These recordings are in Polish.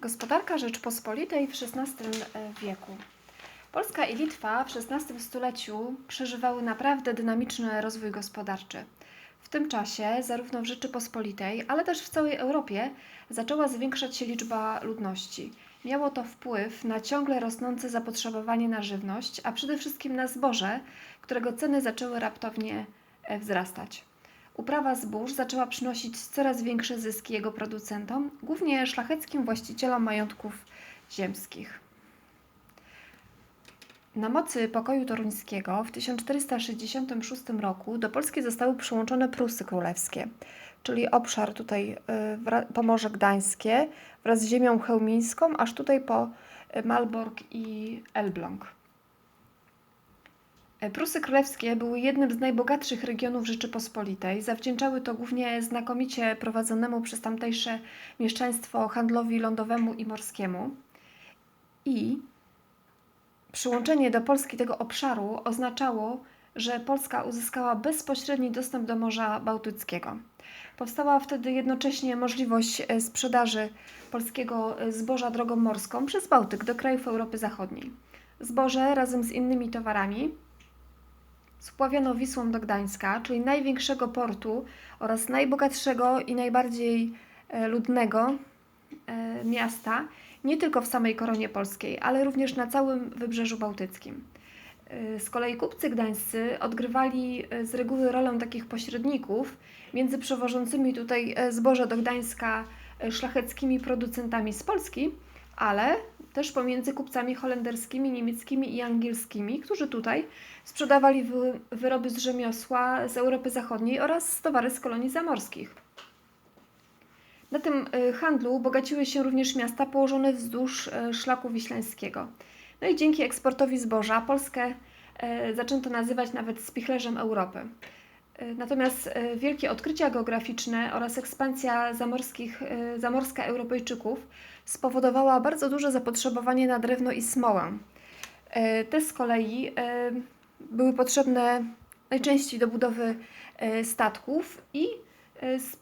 Gospodarka Rzeczpospolitej w XVI wieku. Polska i Litwa w XVI stuleciu przeżywały naprawdę dynamiczny rozwój gospodarczy. W tym czasie, zarówno w Rzeczypospolitej, ale też w całej Europie, zaczęła zwiększać się liczba ludności. Miało to wpływ na ciągle rosnące zapotrzebowanie na żywność, a przede wszystkim na zboże, którego ceny zaczęły raptownie e, wzrastać. Uprawa zbóż zaczęła przynosić coraz większe zyski jego producentom, głównie szlacheckim właścicielom majątków ziemskich. Na mocy pokoju toruńskiego w 1466 roku do Polski zostały przyłączone Prusy Królewskie, czyli obszar tutaj y, Pomorze Gdańskie wraz z ziemią chełmińską, aż tutaj po y, Malbork i Elbląg. Prusy Królewskie były jednym z najbogatszych regionów Rzeczypospolitej. Zawdzięczały to głównie znakomicie prowadzonemu przez tamtejsze mieszczaństwo handlowi lądowemu i morskiemu. I przyłączenie do Polski tego obszaru oznaczało, że Polska uzyskała bezpośredni dostęp do Morza Bałtyckiego. Powstała wtedy jednocześnie możliwość e, sprzedaży polskiego e, zboża drogą morską przez Bałtyk do krajów Europy Zachodniej. Zboże razem z innymi towarami spławiono Wisłą do Gdańska, czyli największego portu oraz najbogatszego i najbardziej e, ludnego e, miasta, nie tylko w samej koronie polskiej, ale również na całym wybrzeżu bałtyckim. E, Z kolei kupcy gdańscy odgrywali z reguły rolę takich pośredników między przewożącymi tutaj zboże do Gdańska szlacheckimi producentami z Polski, ale też pomiędzy kupcami holenderskimi, niemieckimi i angielskimi, którzy tutaj sprzedawali wy, wyroby z rzemiosła z Europy Zachodniej oraz towary z kolonii zamorskich. Na tym y, handlu bogaciły się również miasta położone wzdłuż y, szlaku wiślańskiego. No i dzięki eksportowi zboża Polskę y, zaczęto nazywać nawet spichlerzem Europy. Natomiast y, wielkie odkrycia geograficzne oraz ekspansja zamorskich, y, zamorska Europejczyków spowodowała bardzo duże zapotrzebowanie na drewno i smołę. Y, Te z kolei były potrzebne najczęściej do budowy statków i z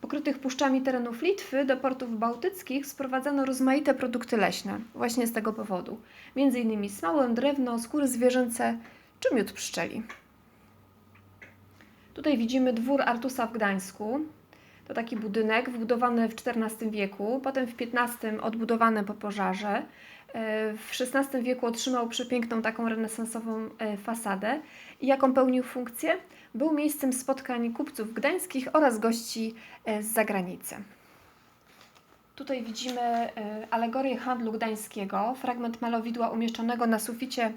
pokrytych puszczami terenów Litwy do portów bałtyckich sprowadzano rozmaite produkty leśne właśnie z tego powodu. Między innymi smołę, drewno, skóry zwierzęce czy miód pszczeli. Tutaj widzimy dwór Artusa w Gdańsku. To taki budynek wybudowany w XIV wieku, potem w XV odbudowany po pożarze. E, W XVI wieku otrzymał przepiękną taką renesansową e, fasadę i jaką pełnił funkcję? Był miejscem spotkań kupców gdańskich oraz gości e, z zagranicy. Tutaj widzimy alegorię handlu gdańskiego, fragment malowidła umieszczonego na suficie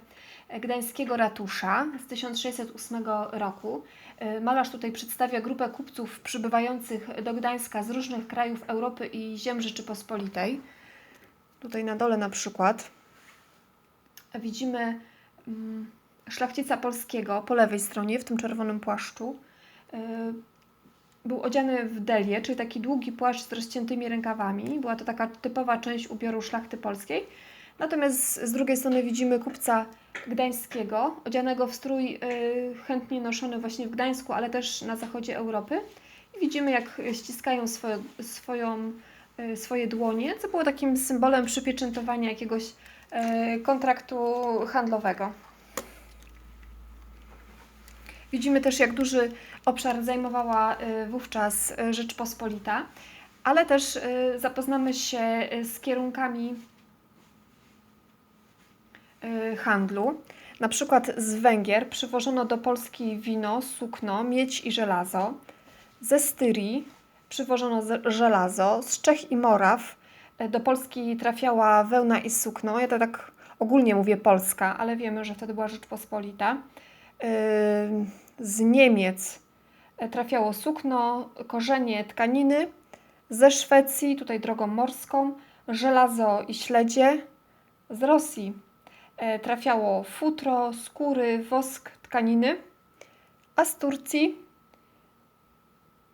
gdańskiego ratusza z 1608 roku. E, Malarz tutaj przedstawia grupę kupców przybywających do Gdańska z różnych krajów Europy i ziem Rzeczypospolitej. Tutaj na dole na przykład widzimy mm, szlachcica polskiego po lewej stronie w tym czerwonym płaszczu. E, Był odziany w delię, czyli taki długi płaszcz z rozciętymi rękawami. Była to taka typowa część ubioru szlachty polskiej. Natomiast z- drugiej strony widzimy kupca gdańskiego, odzianego w strój y, chętnie noszony właśnie w Gdańsku, ale też na zachodzie Europy. I widzimy, jak ściskają swoje, swoją, y, swoje dłonie, co było takim symbolem przypieczętowania jakiegoś y, kontraktu handlowego. Widzimy też, jak duży obszar zajmowała wówczas Rzeczpospolita, ale też zapoznamy się z kierunkami handlu. Na przykład z Węgier przywożono do Polski wino, sukno, miedź i żelazo. Ze Styrii przywożono żelazo. Z Czech i Moraw y, do Polski trafiała wełna i sukno. Ja to tak ogólnie mówię Polska, ale wiemy, że wtedy była Rzeczpospolita. Y, Z Niemiec y, trafiało sukno, korzenie tkaniny. Ze Szwecji, tutaj drogą morską, żelazo i śledzie. Z Rosji trafiało futro, skóry, wosk, tkaniny, a z Turcji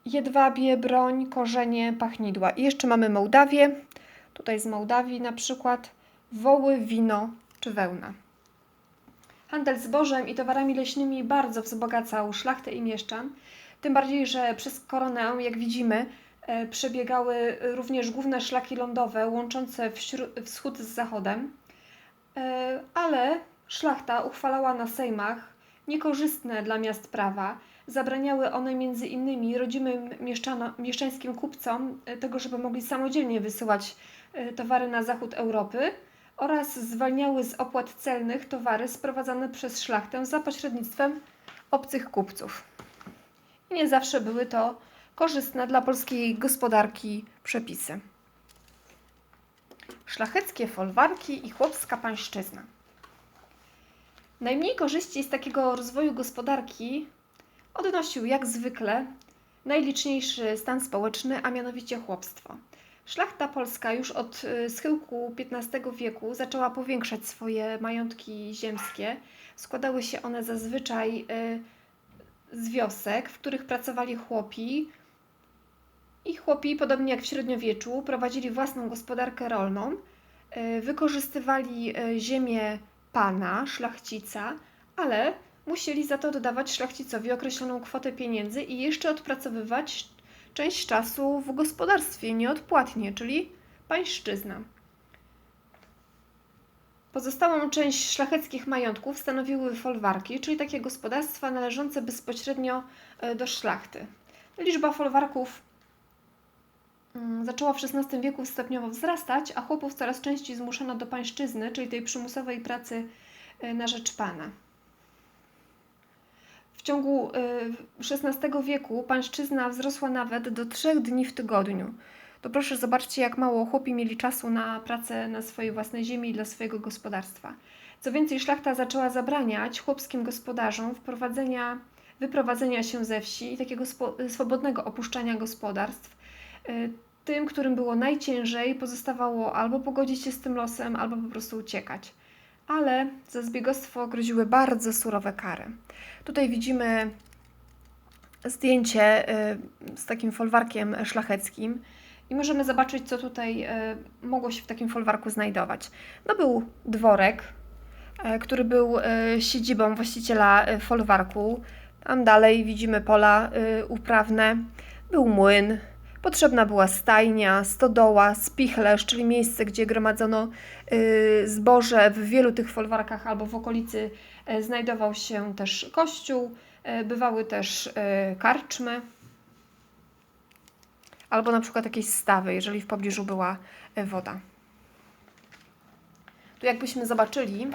jedwabie, broń, korzenie, pachnidła. I jeszcze mamy Mołdawię, tutaj z Mołdawii na przykład woły, wino czy wełna. Handel zbożem i towarami leśnymi bardzo wzbogacał szlachtę i mieszczan, tym bardziej, że przez koronę, jak widzimy, e, przebiegały również główne szlaki lądowe łączące wschód z zachodem, e, ale szlachta uchwalała na sejmach niekorzystne dla miast prawa. Zabraniały one między innymi rodzimym mieszczano, mieszczańskim kupcom e, tego, żeby mogli samodzielnie wysyłać e, towary na zachód Europy oraz zwalniały z opłat celnych towary sprowadzane przez szlachtę za pośrednictwem obcych kupców. I nie zawsze były to korzystne dla polskiej gospodarki przepisy. Szlacheckie folwarki i chłopska pańszczyzna. Najmniej korzyści z takiego rozwoju gospodarki odnosił jak zwykle najliczniejszy stan społeczny, a mianowicie chłopstwo. Szlachta polska już od y, schyłku XV wieku zaczęła powiększać swoje majątki ziemskie. Składały się one zazwyczaj y, z wiosek, w których pracowali chłopi. I chłopi, podobnie jak w średniowieczu, prowadzili własną gospodarkę rolną, y, wykorzystywali ziemię pana, szlachcica, ale musieli za to dodawać szlachcicowi określoną kwotę pieniędzy i jeszcze odpracowywać część czasu w gospodarstwie nieodpłatnie, czyli pańszczyzna. Pozostałą część szlacheckich majątków stanowiły folwarki, czyli takie gospodarstwa należące bezpośrednio e, do szlachty. Liczba folwarków zaczęła w XVI wieku stopniowo wzrastać, a chłopów coraz częściej zmuszano do pańszczyzny, czyli tej przymusowej pracy e, na rzecz pana. W ciągu XVI y, wieku pańszczyzna wzrosła nawet do trzech dni w tygodniu. To proszę zobaczcie, jak mało chłopi mieli czasu na pracę na swojej własnej ziemi i dla swojego gospodarstwa. Co więcej, szlachta zaczęła zabraniać chłopskim gospodarzom wprowadzenia, wyprowadzenia się ze wsi i takiego swobodnego opuszczania gospodarstw. Y, tym, którym było najciężej, pozostawało albo pogodzić się z tym losem, albo po prostu uciekać ale za zbiegostwo groziły bardzo surowe kary. Tutaj widzimy zdjęcie y, z takim folwarkiem szlacheckim i możemy zobaczyć, co tutaj y, mogło się w takim folwarku znajdować. No był dworek, który był siedzibą właściciela folwarku. Tam dalej widzimy pola uprawne. Był młyn, Potrzebna była stajnia, stodoła, spichlerz, czyli miejsce, gdzie gromadzono y, zboże. W wielu tych folwarkach albo w okolicy y, znajdował się też kościół, y, bywały też karczmy, albo na przykład jakieś stawy, jeżeli w pobliżu była woda. Tu jakbyśmy zobaczyli,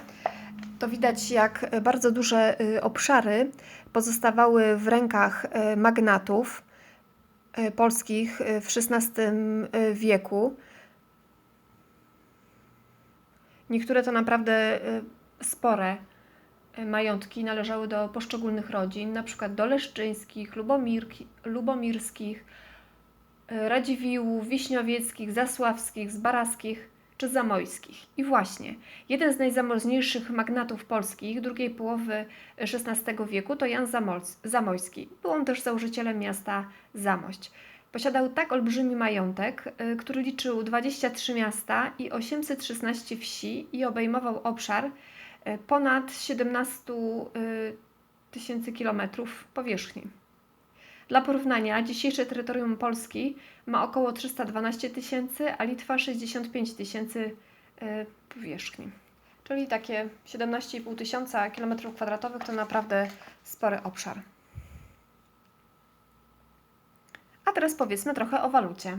to widać jak bardzo duże obszary pozostawały w rękach magnatów, E, polskich e, w XVI e, wieku. Niektóre to naprawdę spore majątki należały do poszczególnych rodzin, na przykład do Leszczyńskich, Lubomirskich, Radziwiłłów, Wiśniowieckich, Zasławskich, Zbaraskich czy Zamojskich. I właśnie, jeden z najzamożniejszych magnatów polskich drugiej połowy XVI wieku to Jan Zamojski. Był on też założycielem miasta Zamość. Posiadał tak olbrzymi majątek, y, który liczył 23 miasta i 816 wsi i obejmował obszar y, ponad 17 y, tysięcy kilometrów powierzchni. Dla porównania, dzisiejsze terytorium Polski ma około 312 tysięcy, a Litwa 65 tysięcy e, powierzchni. Czyli takie 17,5 tysiąca kilometrów kwadratowych to naprawdę spory obszar. A teraz powiedzmy trochę o walucie.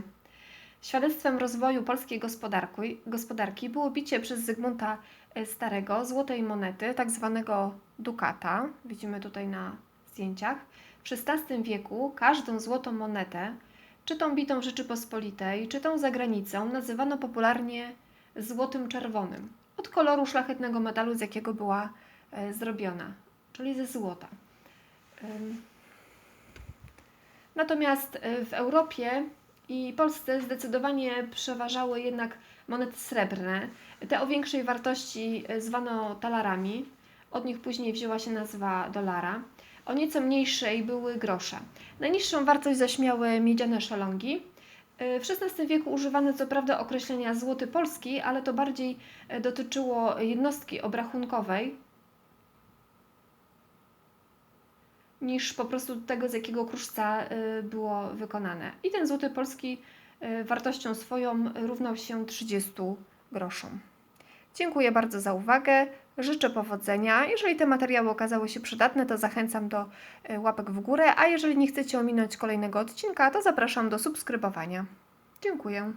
Świadectwem rozwoju polskiej gospodarki, gospodarki było bicie przez Zygmunta e, Starego złotej monety, tak zwanego dukata. Widzimy tutaj na zdjęciach w XVI wieku każdą złotą monetę, czy tą bitą w Rzeczypospolitej, czy tą za granicą, nazywano popularnie złotym czerwonym, od koloru szlachetnego metalu, z jakiego była e, zrobiona, czyli ze złota. Natomiast e, w Europie i Polsce zdecydowanie przeważały jednak monety srebrne. Te o większej wartości e, zwano talarami. Od nich później wzięła się nazwa dolara. O nieco mniejszej były grosze. Najniższą wartość zaś miały miedziane szalongi. W XVI wieku używano co prawda określenia złoty polski, ale to bardziej e, dotyczyło jednostki obrachunkowej. niż po prostu tego, z jakiego kruszca y, było wykonane. I ten złoty polski y, wartością swoją równał się 30 groszom. Dziękuję bardzo za uwagę. Życzę powodzenia. Jeżeli te materiały okazały się przydatne, to zachęcam do y, łapek w górę, a jeżeli nie chcecie ominąć kolejnego odcinka, to zapraszam do subskrybowania. Dziękuję.